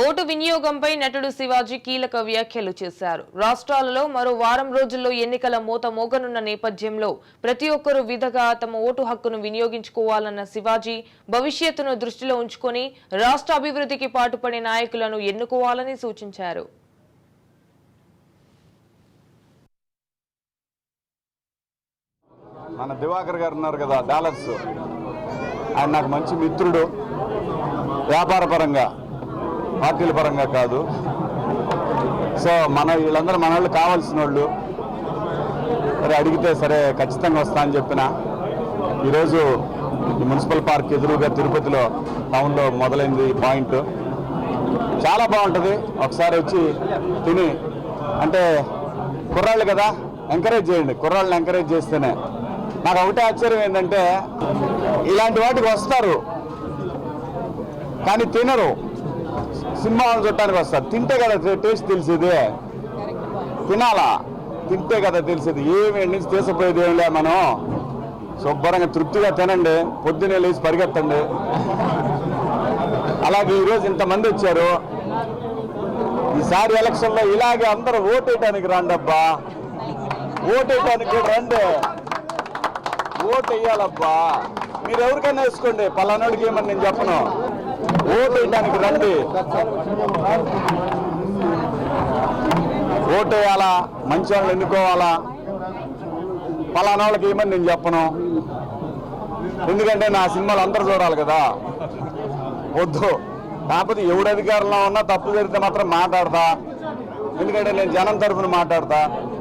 Vote వినియోగంపై నటుడు శివాజీ కీలక వ్యాఖ్యలు చేశారు. రాష్ట్రాలలో మరో వారం రోజుల్లో ఎన్నికల మూత మోగనున్న నేపథ్యంలో ప్రతి ఒక్కరూ విధగా తమ ఓటు హక్కును వినియోగించుకోవాలన్న శివాజీ భవిష్యత్తును దృష్టిలో ఉంచుకొని రాష్ట్ర అభివృద్ధికి పాటుపడే నాయకులను ఎన్నుకోవాలని సూచించారు. మన దివాకర్ గారు ఉన్నారు కదా డాలర్స్. ఆయన నాకు మంచి మిత్రుడు. వ్యాపార పరంగా పార్టీల పరంగా కాదు. సో మన వీళ్ళందరూ మన వాళ్ళు కావాల్సిన వాళ్ళు సరే అడిగితే సరే ఖచ్చితంగా వస్తా అని చెప్పిన. ఈరోజు ఈ మున్సిపల్ పార్క్ ఎదురుగా తిరుపతిలో టౌన్లో మొదలైంది ఈ పాయింట్. చాలా బాగుంటుంది. ఒకసారి వచ్చి తిని. అంటే కుర్రాళ్ళు కదా ఎంకరేజ్ చేయండి. కుర్రాళ్ళని ఎంకరేజ్ చేస్తేనే. నాకు ఒకటే ఆశ్చర్యం ఏంటంటే ఇలాంటి వాటికి వస్తారు. కానీ తినరు. సినిమాలను చుట్టానికి వస్తారు తింటే కదా టేస్ట్ తెలిసేది. తినాలా? తింటే కదా తెలిసేది. ఏమి నుంచి తీసిపోయేది ఏం లే మనం. శుభ్రంగా తృప్తిగా తినండి. పొద్దున్నే లేచి పరిగెత్తండి. అలాగే ఈరోజు ఇంతమంది వచ్చారు. ఈసారి ఎలక్షన్లో ఇలాగే అందరూ ఓటేయటానికి రండబ్బా. ఓటేయటానికి రండి. ఓటు వేయాలబ్బా మీరు ఎవరికైనా వేసుకోండి. పలానాడికి ఏమని నేను చెప్పను. ఓటేయడానికి రండి. ఓటేయాలా మంచి వాళ్ళని ఎన్నుకోవాలా? పలానా వాళ్ళకి ఏమని నేను చెప్పను? ఎందుకంటే నా సినిమాలు అందరూ చూడాలి కదా. వద్దు. కాకపోతే ఎవడు అధికారంలో ఉన్నా తప్పు జరిగితే మాత్రం మాట్లాడతా. ఎందుకంటే నేను జనం తరఫున మాట్లాడతా.